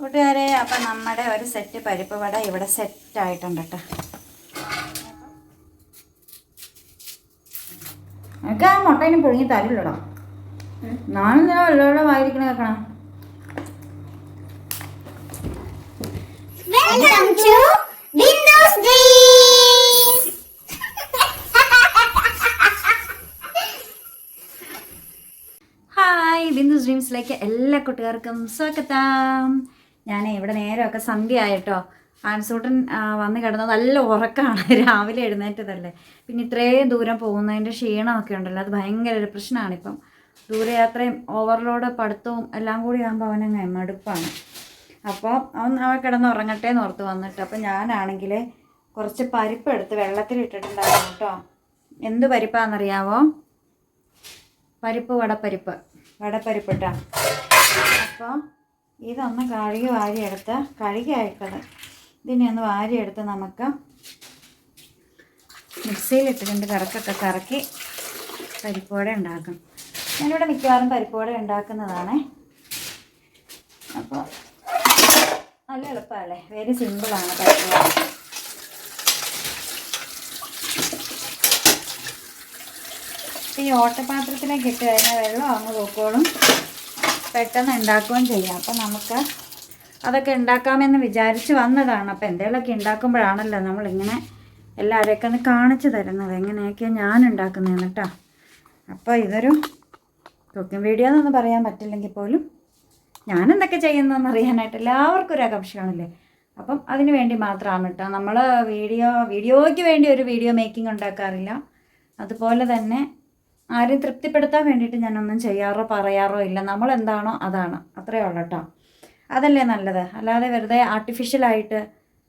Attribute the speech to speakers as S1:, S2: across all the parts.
S1: കൂട്ടുകാരെ അപ്പം നമ്മുടെ ഒരു സെറ്റ് പരിപ്പ് വട ഇവിടെ സെറ്റ് ആയിട്ടുണ്ട് കേട്ടോ എനിക്ക് ആ മുട്ടയിന് പുഴുങ്ങി തരില്ലടാ. നാളെ വല്ലവരുടെ വായിരിക്കണ കേൾക്കണം. ഹായ് ബിന്ദു ഡ്രീംസിലേക്ക് എല്ലാ കൂട്ടുകാർക്കും സ്വാഗതം. ഞാൻ ഇവിടെ നേരമൊക്കെ സന്ധ്യ ആയിട്ടോ ആൻസൂട്ടൻ വന്ന് കിടന്നത് നല്ല ഉറക്കമാണ് രാവിലെ എഴുന്നേറ്റതല്ലേ. പിന്നെ ഇത്രയും ദൂരം പോകുന്നതിന്റെ ക്ഷീണമൊക്കെ ഉണ്ടല്ലോ. അത് ഭയങ്കര ഒരു പ്രശ്നമാണിപ്പം. ദൂരയാത്രയും ഓവർലോഡ് പഠിത്തവും എല്ലാം കൂടി ആകുമ്പോൾ അവനങ്ങ് മടുപ്പാണ്. അപ്പോൾ അവൻ അവൻ കിടന്ന് ഉറങ്ങട്ടെ എന്ന് ഓർത്ത് വന്നിട്ട് അപ്പോൾ ഞാനാണെങ്കിൽ കുറച്ച് പരിപ്പ് എടുത്ത് വെള്ളത്തിൽ ഇട്ടിട്ടുണ്ടായിരുന്നു കേട്ടോ. എന്ത് പരിപ്പാണെന്നറിയാവോ പരിപ്പ് വടപ്പരിപ്പ്. വടപ്പരിപ്പ് കേട്ടോ അപ്പോൾ ഇതൊന്ന് കഴുകി വാരിയെടുത്ത് കഴുകി അയക്കത് ഇതിനെ ഒന്ന് വാരിയെടുത്ത് നമുക്ക് മിക്സിയിലിട്ടിട്ടുണ്ട് കറക്കൊക്കെ കറക്കി പരിപ്പോടെ ഉണ്ടാക്കും. ഞാനിവിടെ മിക്കവാറും പരിപ്പോടെ ഉണ്ടാക്കുന്നതാണേ. അപ്പോൾ നല്ല എളുപ്പമല്ലേ? വെരി സിമ്പിളാണ് പരിപ്പോടെ ഈ ഓട്ടപാത്രത്തിലേക്ക് ഇട്ട് കഴിഞ്ഞാൽ വെള്ളം അങ്ങ് പോക്കോളും. പെട്ടെന്ന് ഉണ്ടാക്കുകയും ചെയ്യാം. അപ്പം നമുക്ക് അതൊക്കെ ഉണ്ടാക്കാമെന്ന് വിചാരിച്ച് വന്നതാണ്. അപ്പോൾ എന്തെങ്കിലുമൊക്കെ ഉണ്ടാക്കുമ്പോഴാണല്ലോ നമ്മളിങ്ങനെ എല്ലാവരെയൊക്കെ ഒന്ന് കാണിച്ചു തരുന്നത്. എങ്ങനെയൊക്കെയാണ് ഞാൻ ഉണ്ടാക്കുന്നതെന്ന് കേട്ടോ. അപ്പോൾ ഇതൊരു കുക്കിംഗ് വീഡിയോ എന്നൊന്നും പറയാൻ പറ്റില്ലെങ്കിൽ പോലും ഞാൻ എന്തൊക്കെ ചെയ്യുന്നതെന്ന് അറിയാനായിട്ട് എല്ലാവർക്കും ഒരു ആകാംക്ഷയാണല്ലേ? അപ്പം അതിന് വേണ്ടി മാത്രമാണ് കേട്ടോ. നമ്മൾ വീഡിയോ വീഡിയോയ്ക്ക് വേണ്ടി ഒരു വീഡിയോ മേക്കിംഗ് ഉണ്ടാക്കാറില്ല. അതുപോലെ തന്നെ ആരെയും തൃപ്തിപ്പെടുത്താൻ വേണ്ടിയിട്ട് ഞാനൊന്നും ചെയ്യാറോ പറയാറോ ഇല്ല. നമ്മൾ എന്താണോ അതാണ്. അത്രയേ ഉള്ളൂ കേട്ടോ അതല്ലേ നല്ലത്? അല്ലാതെ വെറുതെ ആർട്ടിഫിഷ്യലായിട്ട്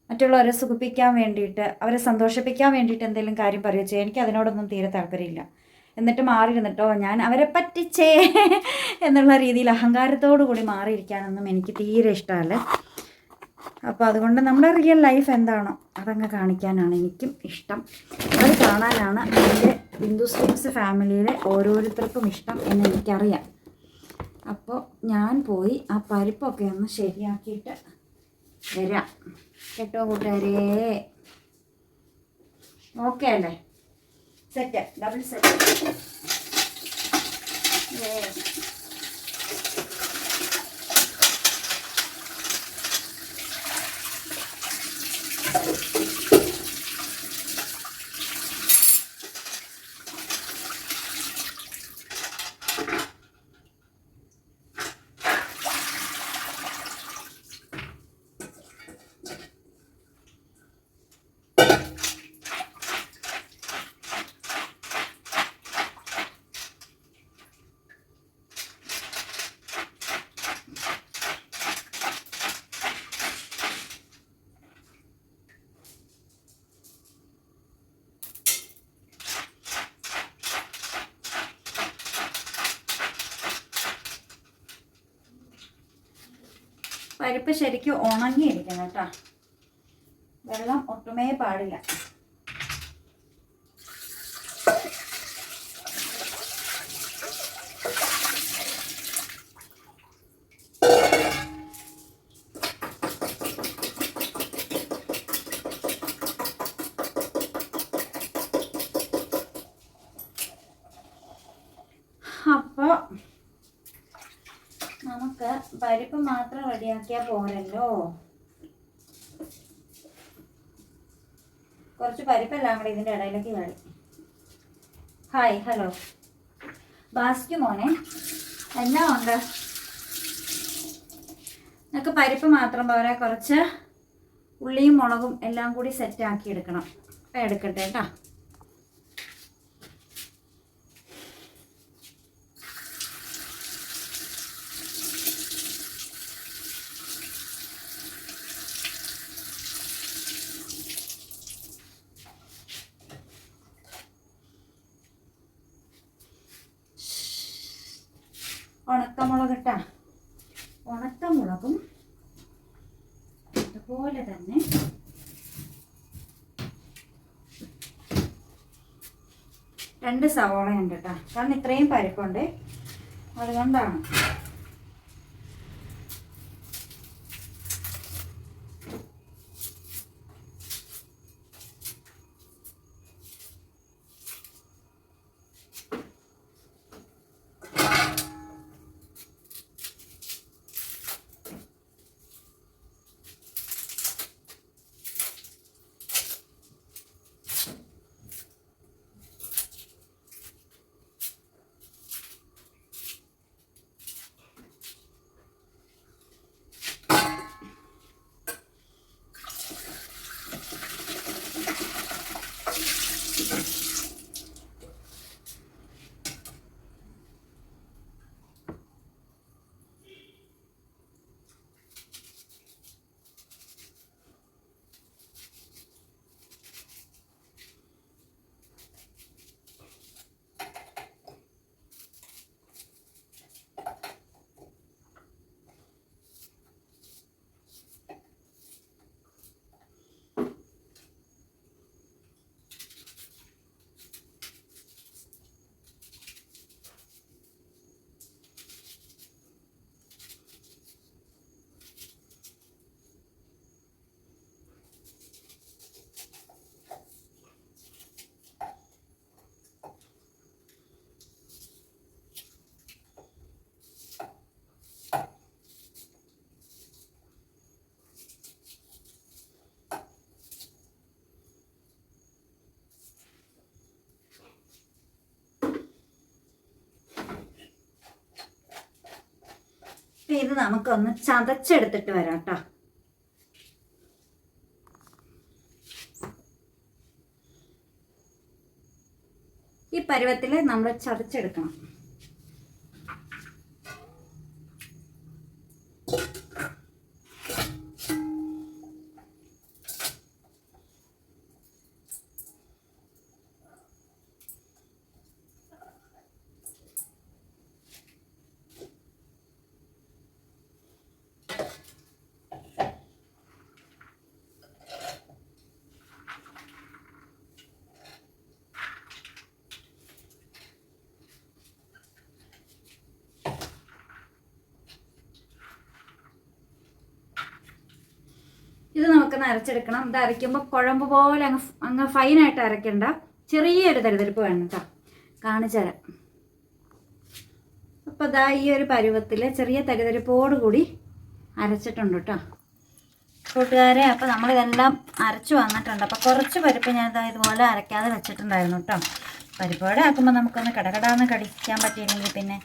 S1: മറ്റുള്ളവരെ സുഖിപ്പിക്കാൻ വേണ്ടിയിട്ട് അവരെ സന്തോഷിപ്പിക്കാൻ വേണ്ടിയിട്ട് എന്തെങ്കിലും കാര്യം പറയുക ചെയ്യുക എനിക്ക് അതിനോടൊന്നും തീരെ താല്പര്യമില്ല. എന്നിട്ട് മാറിയിരുന്നിട്ടോ ഞാൻ അവരെ പറ്റിച്ചേ എന്നുള്ള രീതിയിൽ അഹങ്കാരത്തോടു കൂടി മാറിയിരിക്കാനൊന്നും എനിക്ക് തീരെ ഇഷ്ടമല്ല. അപ്പോൾ അതുകൊണ്ട് നമ്മുടെ റിയൽ ലൈഫ് എന്താണോ അതങ്ങ് കാണിക്കാനാണ് എനിക്കും ഇഷ്ടം. അത് കാണാനാണ് എന്റെ ബിന്ദു സ്ട്രീംസ് ഫാമിലിയിലെ ഓരോരുത്തർക്കും ഇഷ്ടം എന്ന് എനിക്കറിയാം. അപ്പോൾ ഞാൻ പോയി ആ പരിപ്പൊക്കെ ഒന്ന് ശരിയാക്കിയിട്ട് വരാം. കേട്ടോ കൂട്ടുകാരേ? ഓക്കെ അല്ലേ? സെറ്റ് ഡബിൾ സെറ്റ് പരിപ്പ് ശരിക്കും ഉണങ്ങിയിരിക്കണം കേട്ടോ. വെള്ളം ഒട്ടുമേ പാടില്ല അപ്പോൾ നമുക്ക് പരിപ്പ് റെഡിയാക്കിയാൽ പോരല്ലോ. കുറച്ച് പരിപ്പെല്ലാം കൂടെ ഇതിന്റെ ഇടയിലേക്ക് കളി ഹായ് ഹലോ ബാസ്കു മോനെ എന്നാ ഉണ്ട്? നമുക്ക് പരിപ്പ് മാത്രം പോരാ കുറച്ച് ഉള്ളിയും മുളകും എല്ലാം കൂടി സെറ്റാക്കി എടുക്കണം. അപ്പം എടുക്കട്ടെ കേട്ടോ ഉണക്കമുളക് ഇട്ടാ ഉണക്കമുളകും അതുപോലെ തന്നെ രണ്ട് സവോള ഉണ്ട് കേട്ടോ. കാരണം ഇത്രയും പരിപ്പുണ്ട്. അതുകൊണ്ടാണ്. ഇത് നമുക്കൊന്ന് ചതച്ചെടുത്തിട്ട് വരാം കേട്ടോ ഈ പരുവത്തിൽ നമ്മൾ ചതച്ചെടുക്കണം. ഇത് നമുക്ക് അരച്ചെടുക്കണം ഇത് അരയ്ക്കുമ്പോൾ കുഴമ്പ് പോലെ അങ്ങ് അങ്ങ് ഫൈനായിട്ട് അരയ്ക്കണ്ട. ചെറിയൊരു തരിതരിപ്പ് വേണം കേട്ടോ കാണിച്ചു അപ്പോൾ ഇതാ ഈ ഒരു പരുവത്തിൽ ചെറിയ തരിതരിപ്പോട് കൂടി അരച്ചിട്ടുണ്ട് കേട്ടോ കൂട്ടുകാരെ അപ്പോൾ നമ്മളിതെല്ലാം അരച്ചു വന്നിട്ടുണ്ട്. അപ്പോൾ കുറച്ച് പരിപ്പ് ഞാൻ ഇതാ ഇതുപോലെ അരയ്ക്കാതെ വെച്ചിട്ടുണ്ടായിരുന്നു കേട്ടോ പരിപ്പോടെ ആക്കുമ്പോൾ നമുക്കൊന്ന് കടകടാന്ന് കടിക്കാൻ പറ്റിയില്ലെങ്കിൽ പിന്നെ